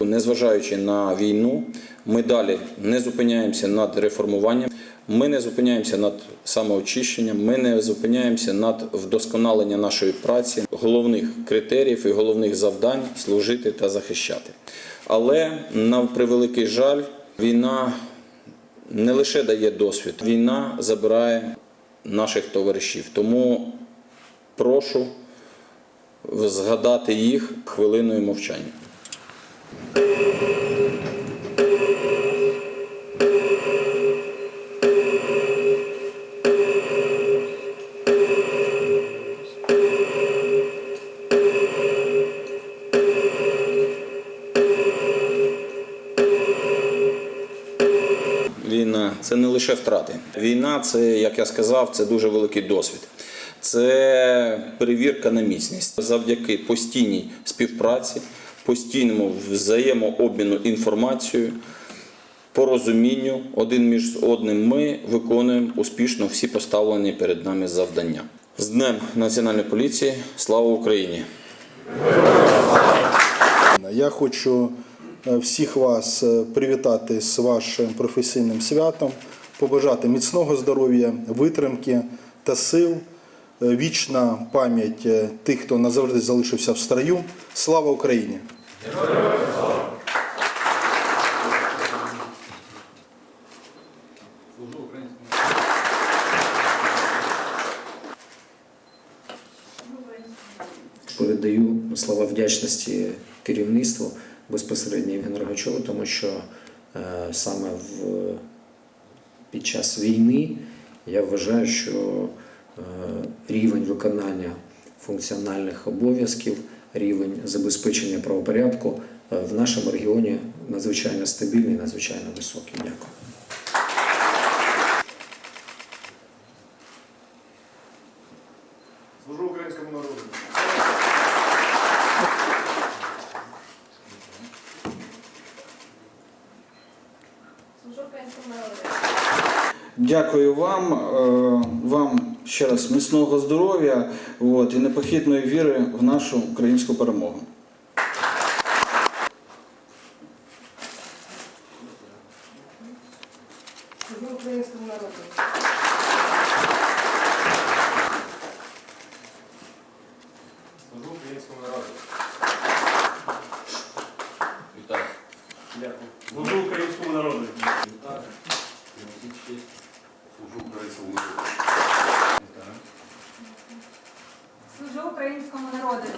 Незважаючи на війну, ми далі не зупиняємося над реформуванням, ми не зупиняємося над самоочищенням, ми не зупиняємося над вдосконаленням нашої праці, головних критеріїв і головних завдань служити та захищати. Але на превеликий жаль, війна не лише дає досвід, війна забирає наших товаришів. Тому прошу згадати їх хвилиною мовчання. Війна це не лише втрати. Війна це, як я сказав, це дуже великий досвід. Це перевірка на міцність завдяки постійній співпраці, постійному взаємообміну інформацією, порозумінню один між одним. Ми виконуємо успішно всі поставлені перед нами завдання. З Днем Національної поліції! Слава Україні! Я хочу всіх вас е, привітати з вашим професійним святом, побажати міцного здоров'я, витримки та сил, е, вічна пам'ять е, тих, хто назавжди залишився в строю. Слава Україні! Передаю слова вдячності керівництву безпосередньо Євгену Рогачову, тому що е, саме в, під час війни я вважаю, що е, рівень виконання функціональних обов'язків, рівень забезпечення правопорядку е, в нашому регіоні надзвичайно стабільний, надзвичайно високий. Дякую. Служу українському народу. Українському народу. Дякую вам, е, вам ще раз міцного здоров'я і непохитної віри в нашу українську перемогу. Служу українському народу. Служу українському народу. Вітаю! Дякую. Служу українському народу. Служу українському народу. Служу українському народу.